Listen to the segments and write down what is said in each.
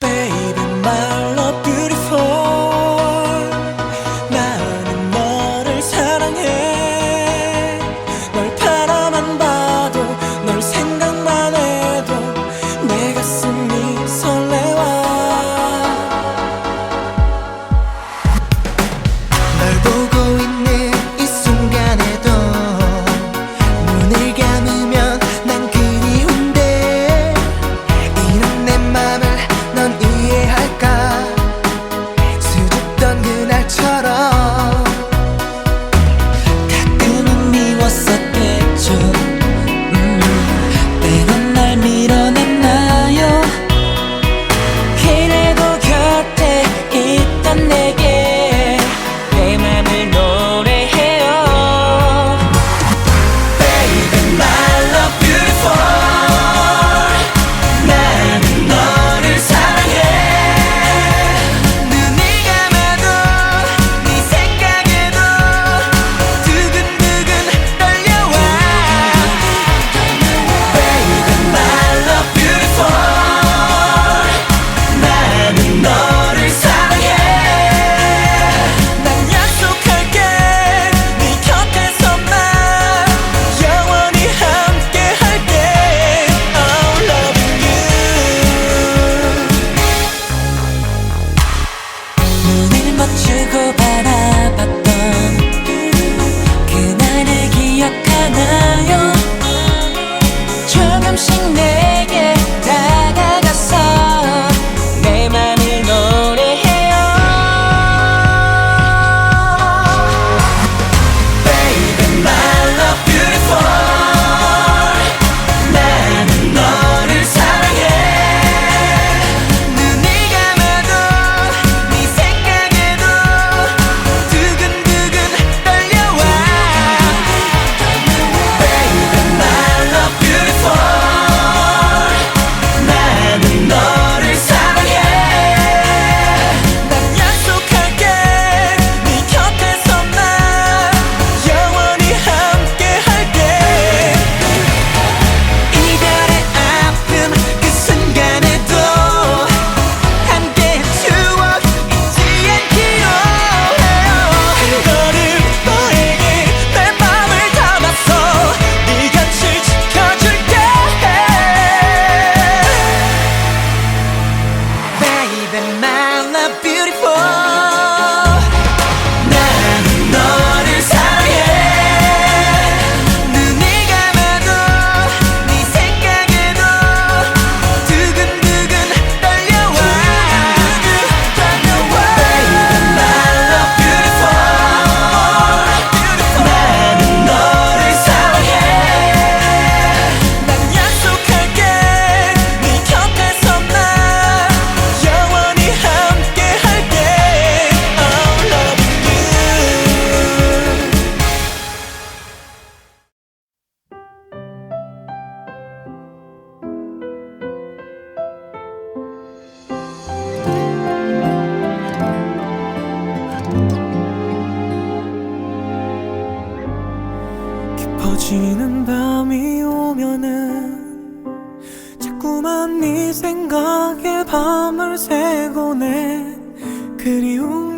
Baby, my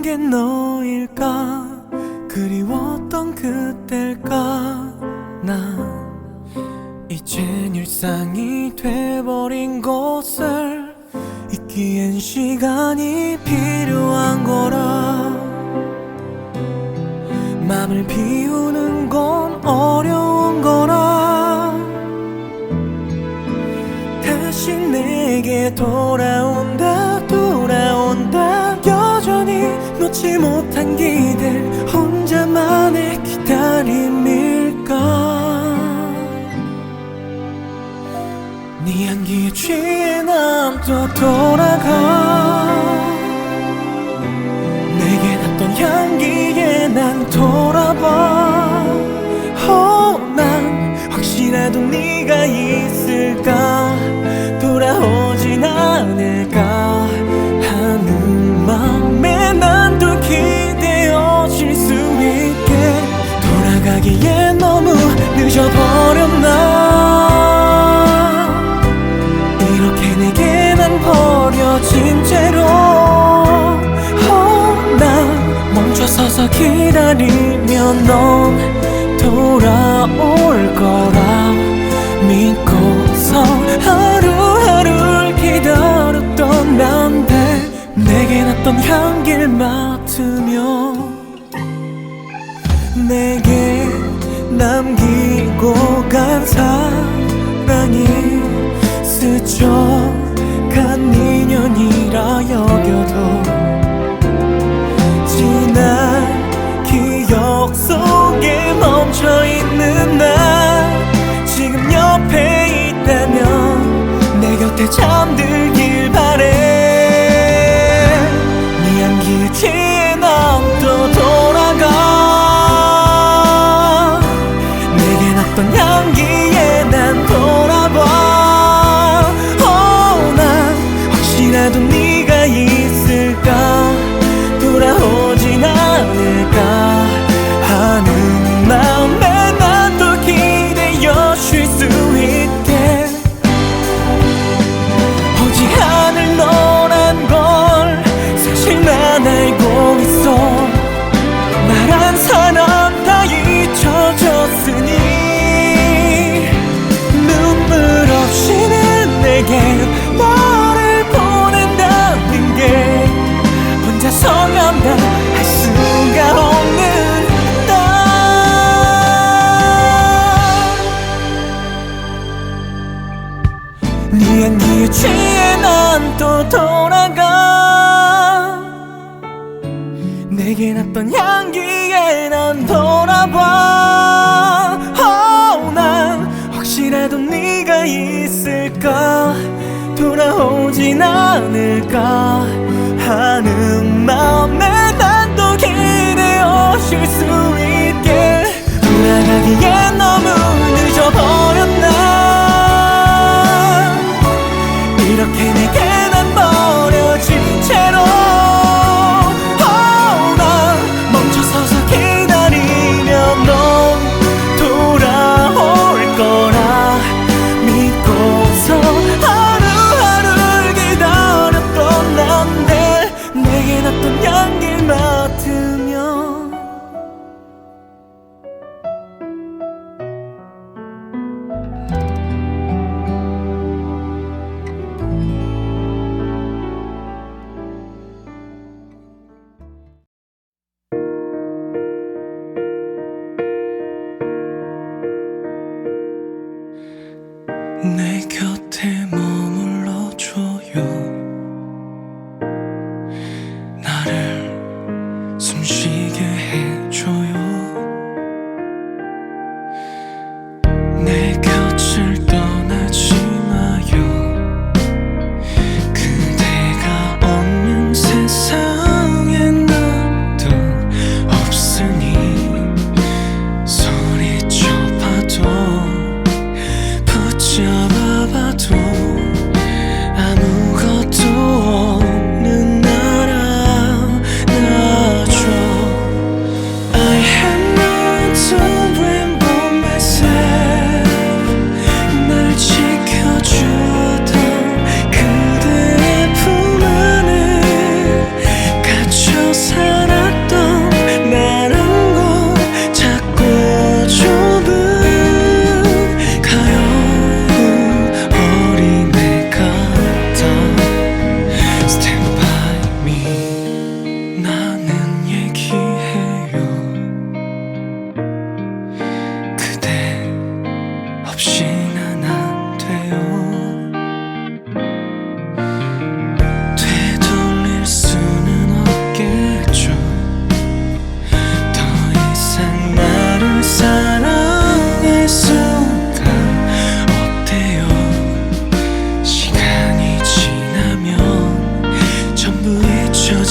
게 너일까? 그리웠던 그때일까? 난 이젠 일상이 돼버린 것을 잊기엔 시간이 필요한 거라. 맘을 비우는 건 어려운 거라. 다시 내게 돌아온다. 영원히 놓지 못한 기댈 혼자만의 기다림일까? 네 향기에 취해 난 또 돌아가. 내게 났던 향기에 난 돌아봐. oh, 난 혹시라도 네가 있을까? 돌아오진 않을까? 잊어버렸나? 이렇게 내게 난 버려진 채로. oh, 멈춰서서 기다리면 넌 돌아올 거라 믿고서 하루하루를 기다렸던 난데 내게 났던 향기를 맡으며 내게 남기고 간 사랑이 스쳐간 인연이라 여겨도 지난 기억 속에 멈춰있는 나 지금 옆에 있다면 내 곁에 잠들길 바래. 네 향기에 취해 난또 돌아가. 내게 났던 향기에 난 돌아봐. Oh, 난 혹시라도 네가 있을까? 돌아오진 않을까? 하는 마음에 난 또 기대어 쉴수 있게. 돌아가기엔 너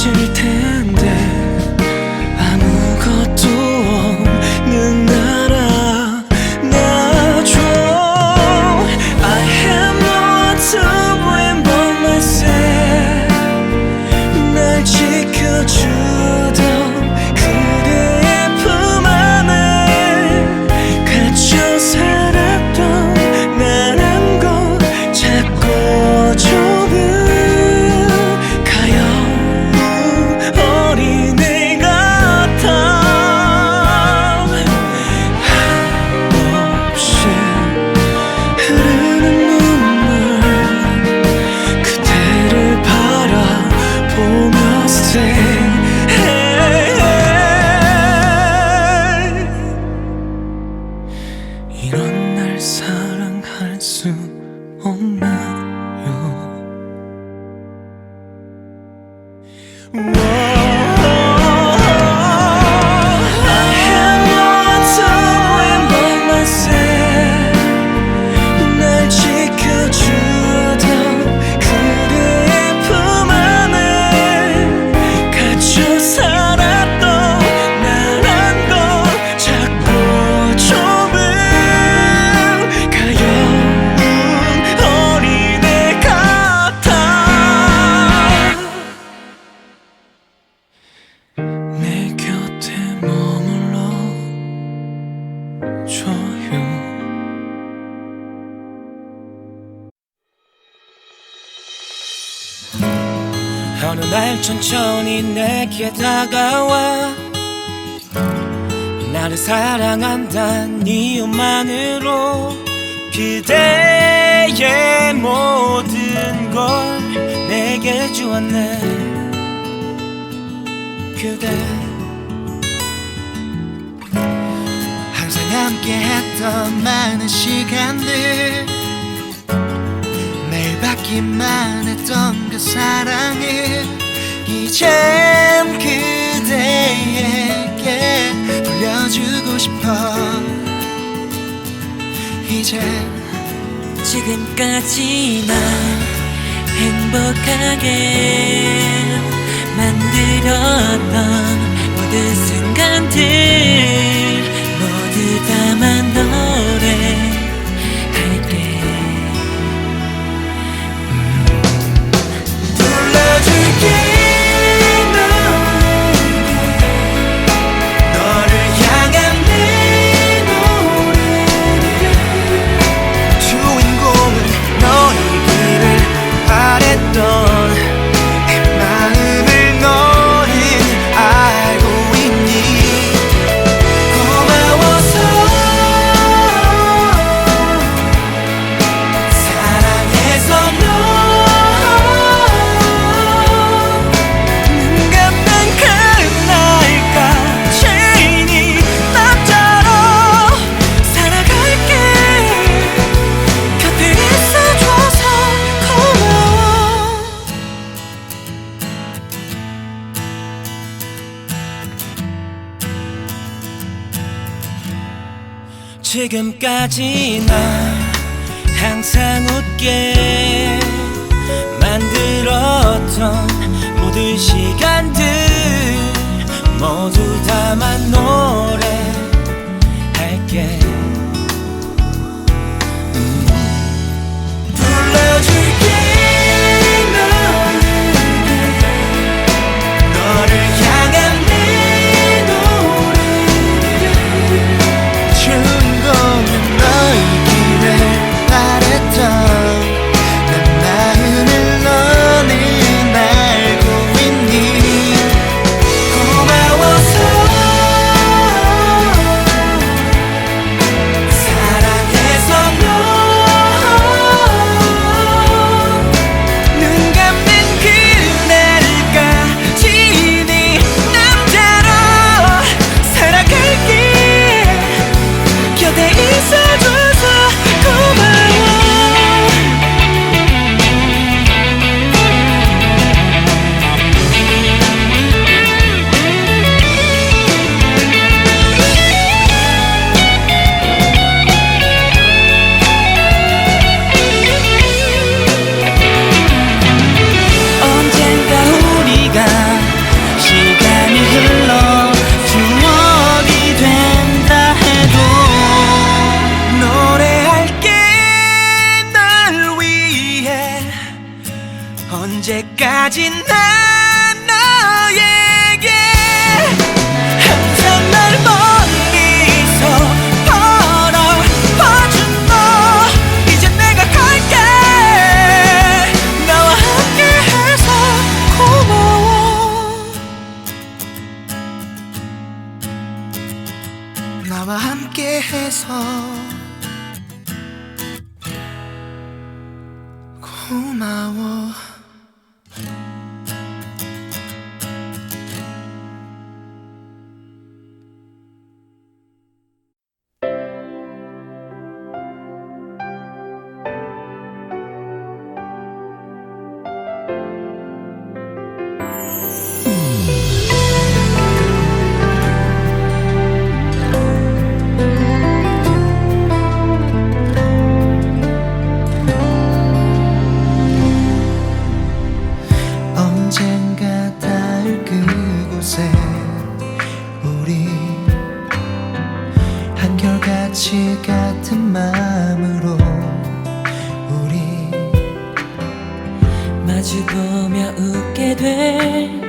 지칠 테 사랑이 내게 다가와. 나를 사랑한다는 이유만으로 그대의 모든 걸 내게 주었네. 그대. 항상 함께했던 많은 시간들. 매일 받기만 했던 그 사랑을 이젠 그대에게 돌려주고 싶어. 이제 지금까지 나 행복하게 만들었던 모든 지금까지 나 항상 웃게. imagine 같은 마음으로 우리 마주보며 웃게 될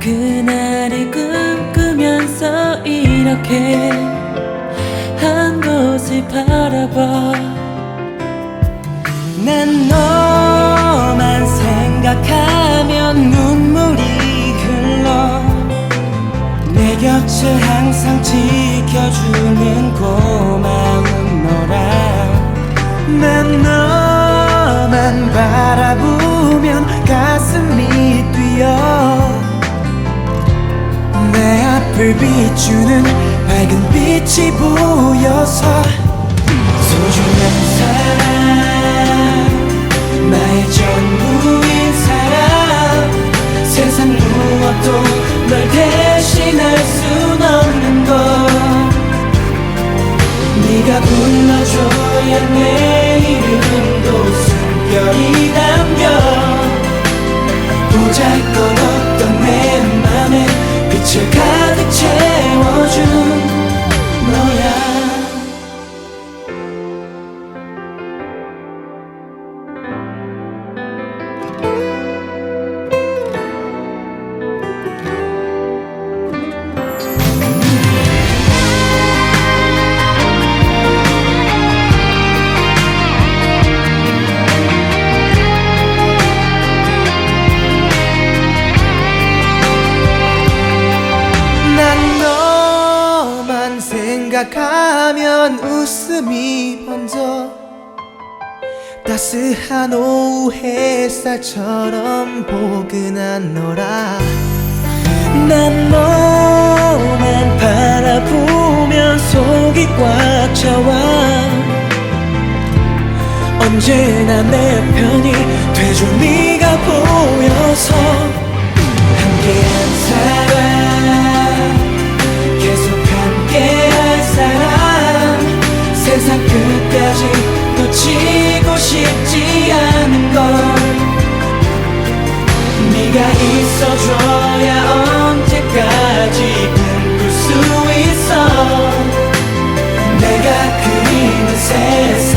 그날을 꿈꾸면서 이렇게 한 곳을 바라봐. 난 너만 생각하면 눈물이 흘러 내 곁을 항상 지켜주는 너랑 난 너만 바라보면 가슴이 뛰어 내 앞을 비추는 밝은 빛이 보여서 소중한 사람 나의 전부인 사람 세상 무엇도 널 대신할 순 네가 불러줘야 내 이름도 숨결이 담겨. 보잘것없던 내 맘에 빛을 가득 채워준 너야 햇살처럼 포근한 너라. 난 너만 바라보면 속이 꽉 차와. 언제나 내 편이 돼줄 네가 보여서 함께한 사람 계속 함께할 사람 세상 끝까지 놓치고 싶지 않은 걸 네가 있어줘야 언제까지 꿈꿀 수 있어. 내가 그리는 세상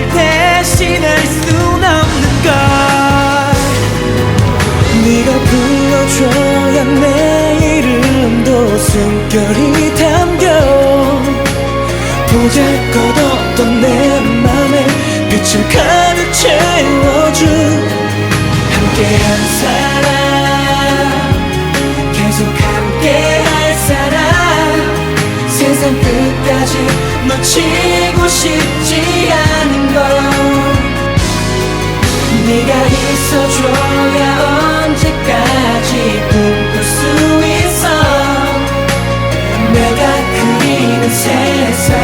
늘 대신할 순 없는 걸. 네가 불러줘야 내 이름도 숨결이 담겨. 보잘것없던 내 맘에 빛을 가득 채워준 함께한 사람 계속 함께할 사람 세상 끝까지 놓치고 싶지 네가 있어줘야 언제까지 꿈꿀 수 있어. 내가 그리는 세상.